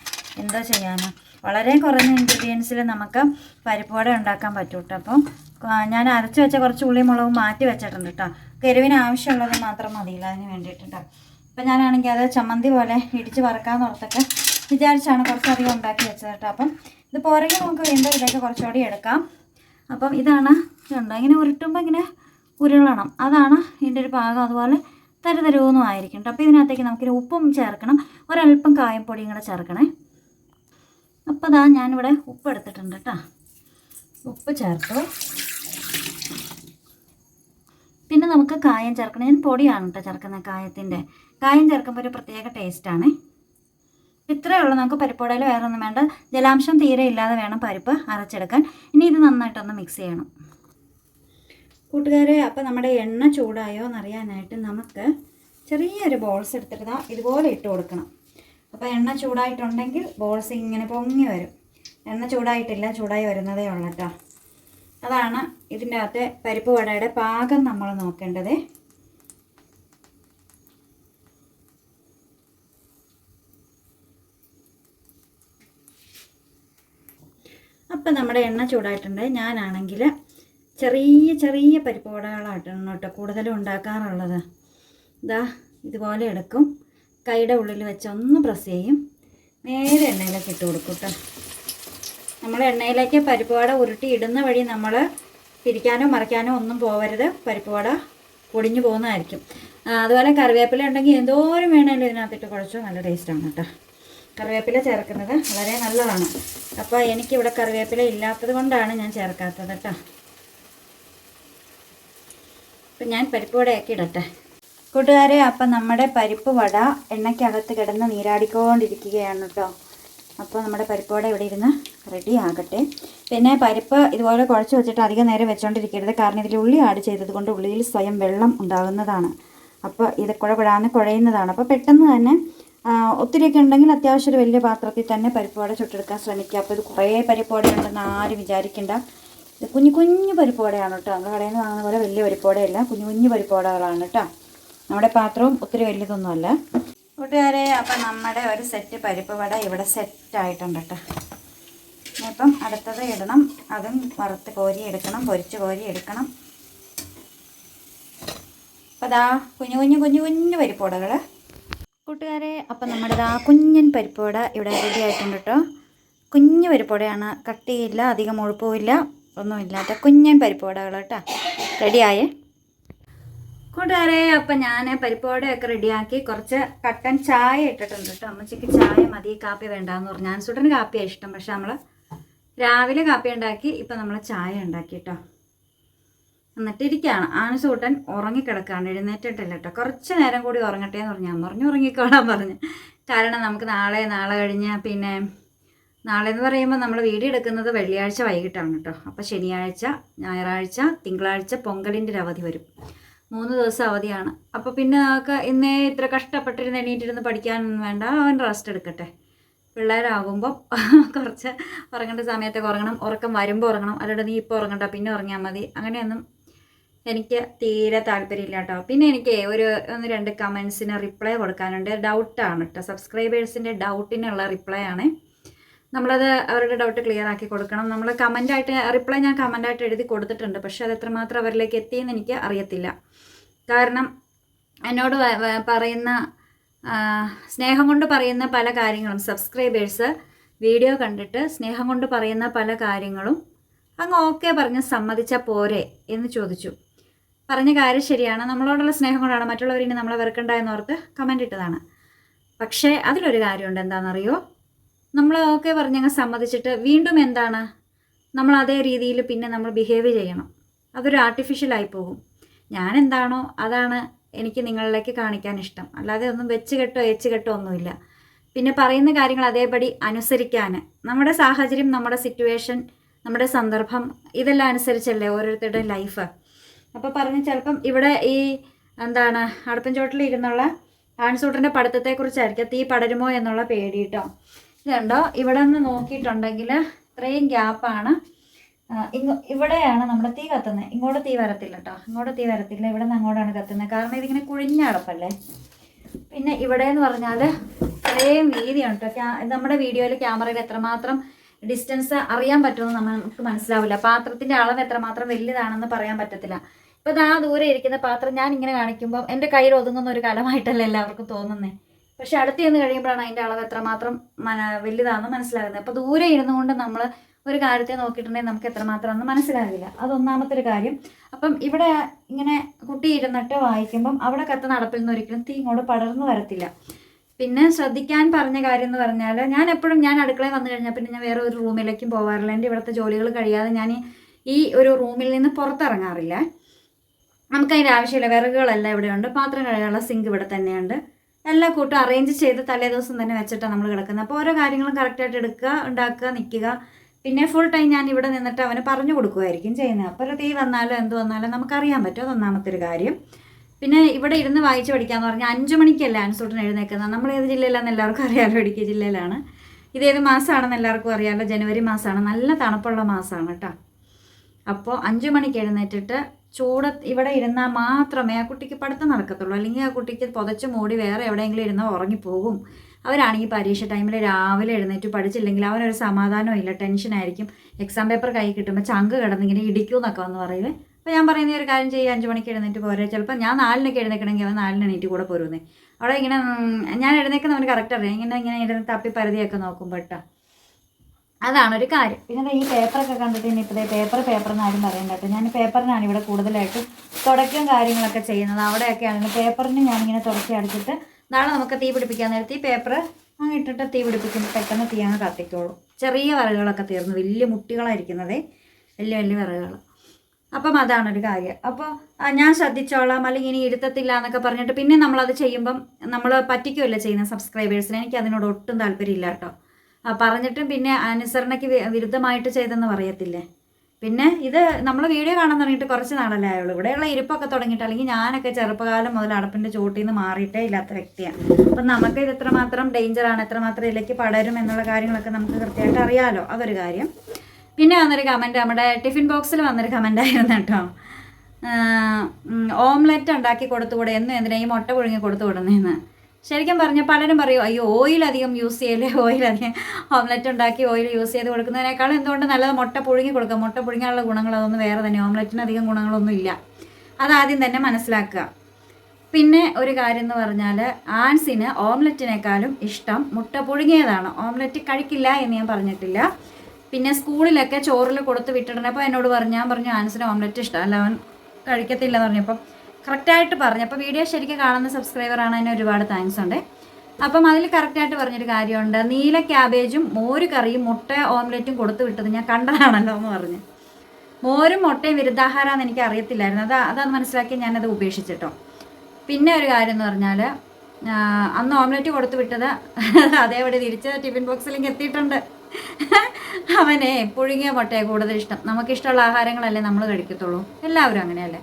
S1: എന്തോ ചെയ്യാനോ. വളരെ കുറഞ്ഞ ഇൻഗ്രീഡിയൻസിൽ നമുക്ക് പരിപ്പോടെ ഉണ്ടാക്കാൻ പറ്റൂട്ടോ അപ്പം ഞാൻ അരച്ച് വെച്ച കുറച്ച് ഉള്ളി മുളകും മാറ്റി വെച്ചിട്ടുണ്ട് കേട്ടോ എരിവിന് ആവശ്യമുള്ളത് മാത്രം മതിയില്ല അതിന് വേണ്ടിയിട്ട് കേട്ടോ അപ്പം ഞാനാണെങ്കിൽ അത് ചമ്മന്തി പോലെ ഇടിച്ച് വറക്കാമെന്ന് ഓർത്തൊക്കെ വിചാരിച്ചാണ് കുറച്ചധികം ഉണ്ടാക്കി വെച്ചത് കേട്ടോ അപ്പം ഇത് പുറകെ നമുക്ക് വീണ്ടും ഇതിലേക്ക് കുറച്ചുകൂടി എടുക്കാം. അപ്പം ഇതാണ് ഇതുണ്ട്? ഇങ്ങനെ ഉരുട്ടുമ്പോൾ ഇങ്ങനെ ഉരുളണം. അതാണ് ഇതിന്റെ ഒരു പാകം അതുപോലെ തരുതരുവൊന്നും ആയിരിക്കും അപ്പോൾ ഇതിനകത്തേക്ക് നമുക്കൊരു ഉപ്പും ചേർക്കണം. ഒരല്പം കായപ്പൊടിയും കൂടെ ചേർക്കണേ. അപ്പോൾ അതാ ഞാനിവിടെ ഉപ്പ് എടുത്തിട്ടുണ്ട് കേട്ടോ ഉപ്പ് ചേർത്തു. പിന്നെ നമുക്ക് കായം ചേർക്കണം. ഞാൻ പൊടിയാണ് കേട്ടോ ചേർക്കുന്നത് കായത്തിന്റെ കായം ചേർക്കുമ്പോൾ ഒരു പ്രത്യേക ടേസ്റ്റാണ് ഇത്രയേ ഉള്ളൂ. നമുക്ക് പരിപ്പോടയിൽ വേറെ ഒന്നും വേണ്ട. ജലാംശം തീരെ ഇല്ലാതെ വേണം പരിപ്പ് അരച്ചെടുക്കാൻ. ഇനി ഇത് നന്നായിട്ടൊന്ന് മിക്സ് ചെയ്യണം. കൂട്ടുകാരെ അപ്പോൾ നമ്മുടെ എണ്ണ ചൂടായോ എന്നറിയാനായിട്ട് നമുക്ക് ചെറിയൊരു ബോൾസ് എടുത്തിട്ട് ഇതുപോലെ ഇട്ട് കൊടുക്കണം. അപ്പോൾ എണ്ണ ചൂടായിട്ടുണ്ടെങ്കിൽ ബോൾസ് ഇങ്ങനെ പൊങ്ങി വരും. എണ്ണ ചൂടായിട്ടില്ല ചൂടായി വരുന്നതേ ഉള്ളൂ കേട്ടോ അതാണ് ഇതിന്റെ അകത്തെ പരിപ്പ് വടയുടെ പാകം നമ്മൾ നോക്കേണ്ടത്. അപ്പം നമ്മുടെ എണ്ണ ചൂടായിട്ടുണ്ട്. ഞാനാണെങ്കിൽ ചെറിയ ചെറിയ പരിപ്പ് വടകളായിട്ടാണ് കേട്ടോ കൂടുതലും ഉണ്ടാക്കാറുള്ളത്. ഇതാ ഇതുപോലെ എടുക്കും. കൈയുടെ ഉള്ളിൽ വെച്ച് ഒന്ന് പ്രസ് ചെയ്യും. നേരെ എണ്ണയിലേക്ക് ഇട്ട് കൊടുക്കും കേട്ടോ. നമ്മൾ എണ്ണയിലേക്ക് പരിപ്പ് വട ഉരുട്ടി ഇടുന്ന വഴി നമ്മൾ പിരിക്കാനോ മറിക്കാനോ ഒന്നും പോവരുത്. പരിപ്പ് വട പൊടിഞ്ഞു പോകുന്നതായിരിക്കും. അതുപോലെ കറിവേപ്പില ഉണ്ടെങ്കിൽ എന്തോരം വേണമെങ്കിലും ഇതിനകത്തിട്ട് കുഴച്ചു? നല്ല ടേസ്റ്റാണ് കേട്ടോ. കറിവേപ്പില ചേർക്കുന്നത് വളരെ നല്ലതാണ്. അപ്പോൾ എനിക്കിവിടെ കറിവേപ്പില ഇല്ലാത്തത് കൊണ്ടാണ് ഞാൻ ചേർക്കാത്തത് കേട്ടോ. അപ്പം ഞാൻ പരിപ്പ് വടയൊക്കെ ഇടട്ടെ. കൂട്ടുകാരെ അപ്പം നമ്മുടെ പരിപ്പ് വട എണ്ണയ്ക്കകത്ത് കിടന്ന് നീരാടിക്കൊണ്ടിരിക്കുകയാണ് കേട്ടോ. അപ്പോൾ നമ്മുടെ പരിപ്പ് വട ഇവിടെ ഇരുന്ന് റെഡി ആകട്ടെ. പിന്നെ പരിപ്പ് ഇതുപോലെ കുഴച്ച് വെച്ചിട്ട് അധികം നേരം വെച്ചുകൊണ്ടിരിക്കരുത് കാരണം ഇതിൽ ഉള്ളി ആഡ് ചെയ്തത് കൊണ്ട് ഉള്ളിയിൽ സ്വയം വെള്ളം ഉണ്ടാകുന്നതാണ്. അപ്പോൾ ഇത് കുഴ കുഴാന്ന് കുഴയുന്നതാണ്. അപ്പോൾ പെട്ടെന്ന് തന്നെ ഒത്തിരിയൊക്കെ ഉണ്ടെങ്കിൽ അത്യാവശ്യം ഒരു വലിയ പാത്രത്തിൽ തന്നെ പരിപ്പ് വട ചുട്ടെടുക്കാൻ ശ്രമിക്കുക. അപ്പോൾ ഇത് കുറേ പരിപ്പ് വട ഉണ്ടെന്ന് ആരും വിചാരിക്കേണ്ട. ഇത് കുഞ്ഞു കുഞ്ഞു പരിപ്പ് വടയാണ് കേട്ടോ. നമ്മുടെ കടയിൽ നിന്ന് വാങ്ങുന്ന പോലെ വലിയ പരിപ്പ് വടയല്ല കുഞ്ഞു കുഞ്ഞു പരിപ്പ് വടകളാണ് കേട്ടോ. നമ്മുടെ പാത്രവും ഒത്തിരി വലിയതൊന്നുമല്ല. കൂട്ടുകാരെ അപ്പം നമ്മുടെ ഒരു സെറ്റ് പരിപ്പ് വട ഇവിടെ സെറ്റ് ആയിട്ടുണ്ട് കേട്ടോ ഇനിയിപ്പം അടുത്തത് ഇടണം. അതും വറുത്ത് കോരി എടുക്കണം പൊരിച്ച് കോരി എടുക്കണം അപ്പം ദാ കുഞ്ഞു കുഞ്ഞു കുഞ്ഞു കുഞ്ഞു പരിപ്പുവടകൾ കൂട്ടുകാരെ അപ്പം നമ്മുടെ ദാ കുഞ്ഞൻ പരിപ്പുവട ഇവിടെ റെഡി ആയിട്ടുണ്ട് കേട്ടോ കുഞ്ഞു പരിപ്പുവടയാണ് കട്ടിയില്ല അധികം ഒഴുപ്പുമില്ല ഒന്നുമില്ലാത്ത കുഞ്ഞൻ പരിപ്പുവടകൾ കേട്ടോ റെഡിയായേ കൂട്ടുകാരെ അപ്പം ഞാൻ പരിപ്പോടെയൊക്കെ റെഡിയാക്കി കുറച്ച് കട്ടൻ ചായ ഇട്ടിട്ടുണ്ട് കേട്ടോ. അമ്മച്ചിക്ക് ചായ മതി കാപ്പി വേണ്ടാന്ന് പറഞ്ഞു. ഞാൻ സുട്ടന് കാപ്പിയാണ് ഇഷ്ടം പക്ഷെ നമ്മൾ രാവിലെ കാപ്പി ഉണ്ടാക്കി ഇപ്പം നമ്മൾ ചായ ഉണ്ടാക്കി കേട്ടോ. എന്നിട്ടിരിക്കുകയാണ് ആനസൂട്ടൻ ഉറങ്ങിക്കിടക്കാണ്. എഴുന്നേറ്റിട്ടില്ല കേട്ടോ. കുറച്ച് നേരം കൂടി ഉറങ്ങട്ടെ എന്ന് പറഞ്ഞു. ഞാൻ പറഞ്ഞു ഉറങ്ങിക്കോളാൻ പറഞ്ഞു. കാരണം നമുക്ക് നാളെ നാളെ കഴിഞ്ഞ് പിന്നെ നാളെ എന്ന് പറയുമ്പോൾ നമ്മൾ വീഡിയോ എടുക്കുന്നത് വെള്ളിയാഴ്ച വൈകിട്ടാണ് കേട്ടോ. അപ്പോൾ ശനിയാഴ്ച ഞായറാഴ്ച തിങ്കളാഴ്ച പൊങ്കലിന്റെ ഒരു അവധി വരും. മൂന്ന് ദിവസം അവധിയാണ്. അപ്പോൾ പിന്നെ നമുക്ക് ഇന്നേ ഇത്ര കഷ്ടപ്പെട്ടിരുന്ന് എണീറ്റിരുന്ന് പഠിക്കാനൊന്നും വേണ്ട അവൻ റെസ്റ്റ് എടുക്കട്ടെ. പിള്ളേരാകുമ്പോൾ കുറച്ച് ഉറങ്ങേണ്ട സമയത്ത് ഉറങ്ങണം ഉറക്കം വരുമ്പോൾ ഉറങ്ങണം. അല്ലാണ്ട് നീ ഇപ്പോൾ ഉറങ്ങണ്ട പിന്നെ ഉറങ്ങിയാൽ മതി. അങ്ങനെയൊന്നും എനിക്ക് തീരെ താല്പര്യമില്ല കേട്ടോ പിന്നെ എനിക്ക് ഒരു ഒന്ന് രണ്ട് കമൻസിന് റിപ്ലൈ കൊടുക്കാനുണ്ട്. ഡൗട്ടാണ് കേട്ടോ സബ്സ്ക്രൈബേഴ്സിന്റെ ഡൗട്ടിനുള്ള റിപ്ലൈ ആണ്. നമ്മളത് അവരുടെ ഡൗട്ട് ക്ലിയർ ആക്കി കൊടുക്കണം. നമ്മൾ കമന്റായിട്ട് റിപ്ലൈ ഞാൻ കമന്റായിട്ട് എഴുതി കൊടുത്തിട്ടുണ്ട്. പക്ഷേ അത് എത്രമാത്രം അവരിലേക്ക് എത്തിയെന്ന് എനിക്ക് അറിയത്തില്ല. കാരണം എന്നോട് പറയുന്ന സ്നേഹം കൊണ്ട് പറയുന്ന പല കാര്യങ്ങളും സബ്സ്ക്രൈബേഴ്സ് വീഡിയോ കണ്ടിട്ട് സ്നേഹം കൊണ്ട് പറയുന്ന പല കാര്യങ്ങളും അങ്ങ് ഓക്കെ പറഞ്ഞ് സമ്മതിച്ചാൽ പോരെ എന്ന് ചോദിച്ചു. പറഞ്ഞ കാര്യം ശരിയാണ്. നമ്മളോടുള്ള സ്നേഹം കൊണ്ടാണ്. മറ്റുള്ളവർ ഇനി നമ്മളെ വെറുക്കണ്ട എന്നോർത്ത് കമന്റ് ഇട്ടതാണ്. പക്ഷേ അതിലൊരു കാര്യമുണ്ട് എന്താണെന്നറിയോ? നമ്മൾ ഓക്കെ പറഞ്ഞങ്ങ് സമ്മതിച്ചിട്ട് വീണ്ടും എന്താണ്? നമ്മൾ അതേ രീതിയിൽ പിന്നെ നമ്മൾ ബിഹേവ് ചെയ്യണം. അതൊരു ആർട്ടിഫിഷ്യലായി പോകും. ഞാൻ എന്താണോ അതാണ് എനിക്ക് നിങ്ങളിലേക്ക് കാണിക്കാൻ ഇഷ്ടം. അല്ലാതെ ഒന്നും വെച്ച് കെട്ടോ എച്ച് കെട്ടോ ഒന്നുമില്ല. പിന്നെ പറയുന്ന കാര്യങ്ങൾ അതേപടി അനുസരിക്കാൻ നമ്മുടെ സാഹചര്യം നമ്മുടെ സിറ്റുവേഷൻ നമ്മുടെ സന്ദർഭം ഇതെല്ലാം അനുസരിച്ചല്ലേ ഓരോരുത്തരുടെയും ലൈഫ് അപ്പോൾ പറഞ്ഞ് ചിലപ്പം ഇവിടെ ഈ എന്താണ് അടുപ്പൻ ചോട്ടിലിരുന്നുള്ള ആൺസൂട്ടറിന്റെ പഠിത്തത്തെക്കുറിച്ചായിരിക്കും. തീ പടരുമോ എന്നുള്ള പേടി കേട്ടോ ഇതുണ്ടോ? ഇവിടെ നിന്ന് നോക്കിയിട്ടുണ്ടെങ്കിൽ ഇത്രയും ഗ്യാപ്പാണ് ഇങ്ങ ഇവിടെയാണ് നമ്മുടെ തീ കത്തുന്നത് ഇങ്ങോട്ട് തീ വരത്തില്ല കേട്ടോ ഇങ്ങോട്ട് തീ വരത്തില്ല. ഇവിടെ നിന്ന് അങ്ങോട്ടാണ് കത്തുന്നത് കാരണം ഇതിങ്ങനെ കുഴിഞ്ഞ അടപ്പല്ലേ? പിന്നെ ഇവിടെ എന്ന് പറഞ്ഞാൽ ഇത്രയും വീതിയാണ് കേട്ടോ നമ്മുടെ വീഡിയോയിൽ ക്യാമറയിൽ എത്രമാത്രം ഡിസ്റ്റൻസ് അറിയാൻ പറ്റുമെന്ന് നമുക്ക് മനസ്സിലാവില്ല. പാത്രത്തിന്റെ അളവ് എത്രമാത്രം വലുതാണെന്ന് പറയാൻ പറ്റത്തില്ല. ഇപ്പോൾ ആ ദൂരെ ഇരിക്കുന്ന പാത്രം ഞാൻ ഇങ്ങനെ കാണിക്കുമ്പോൾ എന്റെ കയ്യിൽ ഒതുങ്ങുന്ന ഒരു കലമായിട്ടല്ല എല്ലാവർക്കും തോന്നുന്നത് പക്ഷെ അടുത്ത് ചെന്ന് കഴിയുമ്പോഴാണ് അതിന്റെ അളവ് എത്രമാത്രം വലുതാണെന്ന് മനസ്സിലാകുന്നത്. അപ്പോൾ ദൂരെ ഇരുന്നു കൊണ്ട് നമ്മൾ ഒരു കാര്യത്തെ നോക്കിയിട്ടുണ്ടെങ്കിൽ നമുക്ക് എത്രമാത്രം എന്ന് മനസ്സിലാകില്ല അതൊന്നാമത്തെ ഒരു കാര്യം. അപ്പം ഇവിടെ ഇങ്ങനെ കുട്ടി ഇരുന്നിട്ട് വായിക്കുമ്പം അവിടെ കത്ത് നടപ്പിൽ നിന്ന് ഒരിക്കലും തീ ഇങ്ങോട്ട് പടർന്നു വരത്തില്ല. പിന്നെ ശ്രദ്ധിക്കാൻ പറഞ്ഞ കാര്യം എന്ന് പറഞ്ഞാൽ ഞാൻ എപ്പോഴും ഞാൻ അടുക്കളയിൽ വന്നു കഴിഞ്ഞാൽ പിന്നെ ഞാൻ വേറെ ഒരു റൂമിലേക്കും പോകാറില്ല എന്റെ ഇവിടുത്തെ ജോലികൾ കഴിയാതെ ഞാൻ ഈ ഒരു റൂമിൽ നിന്ന് പുറത്തിറങ്ങാറില്ല. നമുക്ക് അതിന്റെ ആവശ്യമില്ല. വിറകുകളെല്ലാം ഇവിടെയുണ്ട്. പാത്രം കഴുകാനുള്ള സിങ്ക് ഇവിടെ തന്നെയുണ്ട്. എല്ലാ കൂട്ടും അറേഞ്ച് ചെയ്ത് തലേ ദിവസം തന്നെ വെച്ചിട്ടാണ് നമ്മൾ കിടക്കുന്നത്. അപ്പോൾ ഓരോ കാര്യങ്ങളും കറക്റ്റായിട്ട് എടുക്കുക ഉണ്ടാക്കുക നിൽക്കുക. പിന്നെ ഫുൾ ടൈം ഞാൻ ഇവിടെ നിന്നിട്ട് അവന് പറഞ്ഞു കൊടുക്കുമായിരിക്കും ചെയ്യുന്നത്. അപ്പോൾ ഒരു തീ വന്നാലും എന്ത് വന്നാലോ നമുക്കറിയാൻ പറ്റും അതൊന്നാമത്തെ ഒരു കാര്യം. പിന്നെ ഇവിടെ ഇരുന്ന് വായിച്ച് പഠിക്കാമെന്ന് പറഞ്ഞാൽ അഞ്ച് മണിക്കല്ല അനുസൂട്ടൻ എഴുന്നേക്കുന്നത്. നമ്മൾ ഏത് ജില്ലയിലാണെന്ന് എല്ലാവർക്കും അറിയാമല്ലോ ഇടുക്കി ജില്ലയിലാണ്. ഇതേത് മാസമാണെന്ന് എല്ലാവർക്കും അറിയാമല്ലോ ജനുവരി മാസമാണ് നല്ല തണുപ്പുള്ള മാസമാണ് കേട്ടോ. അപ്പോൾ അഞ്ച് മണിക്ക് എഴുന്നേറ്റിട്ട് ചൂട് ഇവിടെ ഇരുന്നാൽ മാത്രമേ ആ കുട്ടിക്ക് പഠിത്തം നടക്കത്തുള്ളൂ. അല്ലെങ്കിൽ ആ കുട്ടിക്ക് പുതച്ച് മൂടി വേറെ എവിടെയെങ്കിലും ഇരുന്നാൽ ഉറങ്ങിപ്പോകും. അവരാണെങ്കിൽ പരീക്ഷ ടൈമിൽ രാവിലെ എഴുന്നേറ്റ് പഠിച്ചില്ലെങ്കിൽ അവനൊരു സമാധാനവും ഇല്ല. ടെൻഷനായിരിക്കും എക്സാം പേപ്പർ കൈ കിട്ടുമ്പോൾ ചങ്ക് കിടന്നിങ്ങനെ ഇടിക്കും എന്നൊക്കെ വന്ന് പറയുന്നത് അപ്പോൾ ഞാൻ പറയുന്ന ഒരു കാര്യം ചെയ്യുക അഞ്ച് മണിക്ക് എഴുന്നേറ്റ് പോരെ. ചിലപ്പോൾ ഞാൻ നാലിനൊക്കെ എഴുന്നേക്കണമെങ്കിൽ അവൻ നാലിന് എണീറ്റ് കൂടെ പോരുന്നേ. അവിടെ ഇങ്ങനെ ഞാൻ എഴുന്നേക്കുന്നവന് കറക്റ്റ് അറിയാം. ഇങ്ങനെ ഇങ്ങനെ ഇരുന്ന് തപ്പി പരതിയൊക്കെ നോക്കുമ്പോൾ കേട്ടോ അതാണ് ഒരു കാര്യം. പിന്നെ ഈ പേപ്പറൊക്കെ കണ്ടിട്ട് ഇനിയിപ്പോൾ പേപ്പർ പേപ്പർ എന്ന് ആരും പറയണ്ട ഞാൻ പേപ്പറിനാണ് ഇവിടെ കൂടുതലായിട്ടും തുടക്കം കാര്യങ്ങളൊക്കെ ചെയ്യുന്നത്. അവിടെയൊക്കെ ആണെങ്കിൽ പേപ്പറിന് ഞാനിങ്ങനെ തുടക്കി അടിച്ചിട്ട് നാളെ നമുക്ക് തീ പിടിപ്പിക്കാൻ നേരത്തെ ഈ പേപ്പർ അങ്ങ് ഇട്ടിട്ട് തീ പിടിപ്പിക്കുമ്പോൾ പെട്ടെന്ന് തീ അങ്ങ് കത്തിക്കോളും. ചെറിയ വിറകുകളൊക്കെ തീർന്നു. വലിയ മുട്ടികളായിരിക്കുന്നതേ വലിയ വലിയ വിറകുകൾ അപ്പം അതാണ് ഒരു കാര്യം അപ്പോൾ ഞാൻ ശ്രദ്ധിച്ചോളാം. അല്ലെങ്കിൽ ഇനി ഇരുത്തത്തില്ല എന്നൊക്കെ പറഞ്ഞിട്ട് പിന്നെ നമ്മളത് ചെയ്യുമ്പം നമ്മൾ പറ്റിക്കുമല്ലോ ചെയ്യുന്ന സബ്സ്ക്രൈബേഴ്സിന്? എനിക്ക് അതിനോട് ഒട്ടും താല്പര്യമില്ല കേട്ടോ. പറഞ്ഞിട്ടും പിന്നെ അനുസരണയ്ക്ക് വിരുദ്ധമായിട്ട് ചെയ്തെന്ന് പറയത്തില്ലേ? പിന്നെ ഇത് നമ്മൾ വീഡിയോ കാണാൻ തുടങ്ങിയിട്ട് കുറച്ച് നാളല്ലേ ആയുള്ളൂ. ഇവിടെയുള്ള ഇരിപ്പൊക്കെ തുടങ്ങിയിട്ട് അല്ലെങ്കിൽ ഞാനൊക്കെ ചെറുപ്പകാലം മുതൽ അടപ്പിന്റെ ചോട്ടിൽ നിന്ന് മാറിയിട്ടേ ഇല്ലാത്ത വ്യക്തിയാണ്. അപ്പം നമുക്ക് ഇത് എത്രമാത്രം ഡേഞ്ചറാണ് എത്രമാത്രം ഇതിലേക്ക് പടരും എന്നുള്ള കാര്യങ്ങളൊക്കെ നമുക്ക് കൃത്യമായിട്ട് അറിയാമല്ലോ അതൊരു കാര്യം. പിന്നെ വന്നൊരു കമന്റ് നമ്മുടെ ടിഫിൻ ബോക്സിൽ വന്നൊരു കമന്റ് ആയിരുന്നു കേട്ടോ. ഓംലെറ്റ് ഉണ്ടാക്കി കൊടുത്തുകൂടെ? എന്നും എന്തിനാ ഈ മുട്ട പുഴുങ്ങി കൊടുത്തു വിടുന്നതെന്ന് ശരിക്കും പറഞ്ഞാൽ പലരും പറയും അയ്യോ ഓയിൽ അധികം യൂസ് ചെയ്യല്ലേ? ഓയിൽ അധികം ഓംലെറ്റ് ഉണ്ടാക്കി ഓയിൽ യൂസ് ചെയ്ത് കൊടുക്കുന്നതിനേക്കാളും എന്തുകൊണ്ട് നല്ലത് മുട്ട പുഴുങ്ങി കൊടുക്കുക മുട്ട പുഴുങ്ങാനുള്ള ഗുണങ്ങൾ അതൊന്നും വേറെ തന്നെ. ഓംലെറ്റിന് അധികം ഗുണങ്ങളൊന്നും ഇല്ല. അതാദ്യം തന്നെ മനസ്സിലാക്കുക. പിന്നെ ഒരു കാര്യം എന്ന് പറഞ്ഞാൽ ആൻസിന് ഓംലെറ്റിനേക്കാളും ഇഷ്ടം മുട്ട പുഴുങ്ങിയതാണ്. ഓംലെറ്റ് കഴിക്കില്ല എന്ന് ഞാൻ പറഞ്ഞിട്ടില്ല. പിന്നെ സ്കൂളിലൊക്കെ ചോറിൽ കൊടുത്ത് വിട്ടിടണപ്പോൾ എന്നോട് പറഞ്ഞു ഞാൻ പറഞ്ഞു ആൻസിന് ഓംലെറ്റ് ഇഷ്ടമല്ല അവൻ കഴിക്കത്തില്ല എന്ന് പറഞ്ഞപ്പം കറക്റ്റായിട്ട് പറഞ്ഞു. അപ്പോൾ വീഡിയോ ശരിക്കും കാണുന്ന സബ്സ്ക്രൈബറാണ് അതിന് ഒരുപാട് താങ്ക്സ് ഉണ്ട്. അപ്പം അതിൽ കറക്റ്റായിട്ട് പറഞ്ഞൊരു കാര്യമുണ്ട്. നീല ക്യാബേജും മോര് കറിയും മുട്ട ഓംലെറ്റും കൊടുത്തു വിട്ടത് ഞാൻ കണ്ടതാണല്ലോ എന്ന് പറഞ്ഞു. മോരും മുട്ടയും വിരുദ്ധാഹാരമെന്ന് എനിക്ക് അറിയത്തില്ലായിരുന്നു. അത് അതാണ് മനസ്സിലാക്കി ഞാനത് ഉപേക്ഷിച്ചിട്ടോ. പിന്നെ ഒരു കാര്യം എന്ന് പറഞ്ഞാൽ അന്ന് ഓംലെറ്റ് കൊടുത്തു വിട്ടത് അതേപടി തിരിച്ച് ടിഫിൻ ബോക്സിലേക്ക് എത്തിയിട്ടുണ്ട്. അവനെ പുഴുങ്ങിയ മുട്ടയെ കൂടുതൽ ഇഷ്ടം. നമുക്കിഷ്ടമുള്ള ആഹാരങ്ങളല്ലേ നമ്മൾ കഴിക്കത്തുള്ളൂ. എല്ലാവരും അങ്ങനെയല്ലേ?